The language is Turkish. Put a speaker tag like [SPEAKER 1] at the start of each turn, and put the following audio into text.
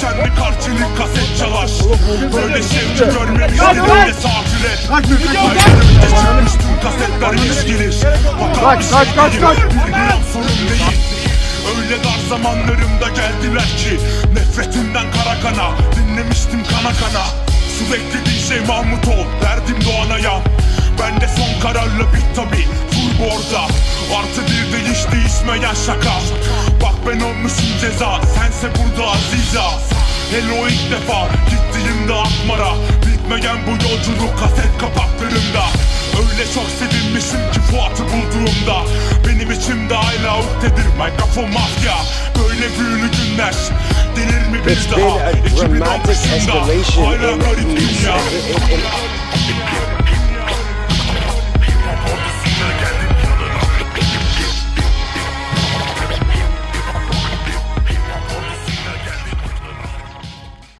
[SPEAKER 1] şenlik harçlık kaset çalar. Böyle şevki görmemiştim de sakin et. Ellerimde çıkmış tüm kasetler geç gelir. Bakar
[SPEAKER 2] kaç, kaç, kaç.
[SPEAKER 1] bir gram sorun değil. Öyle dar zamanlarımda geldiler ki Nefretimden kara kana. Dinlemiştim kana kana. Su beklediğin şey Mahmut ol Derdim Doğan'a Ben de son kararla bit tabi Full borda. Artı bir de hiç değişmeyen şaka ben olmuşum ceza. Sense burada aziza. Hele o ilk defa. Gittiğimde Akmar'a. Bitmeyen bu yolculuk kaset kapaklarında Öyle çok sevinmişim ki Fuat'ı bulduğumda. Benim içimde hala uktedir. Mikrofon mafya. Böyle büyülü günler. Gelir mi bir daha?
[SPEAKER 2] a dramatic
[SPEAKER 1] 2015'inde
[SPEAKER 2] escalation
[SPEAKER 1] Hala garip dünya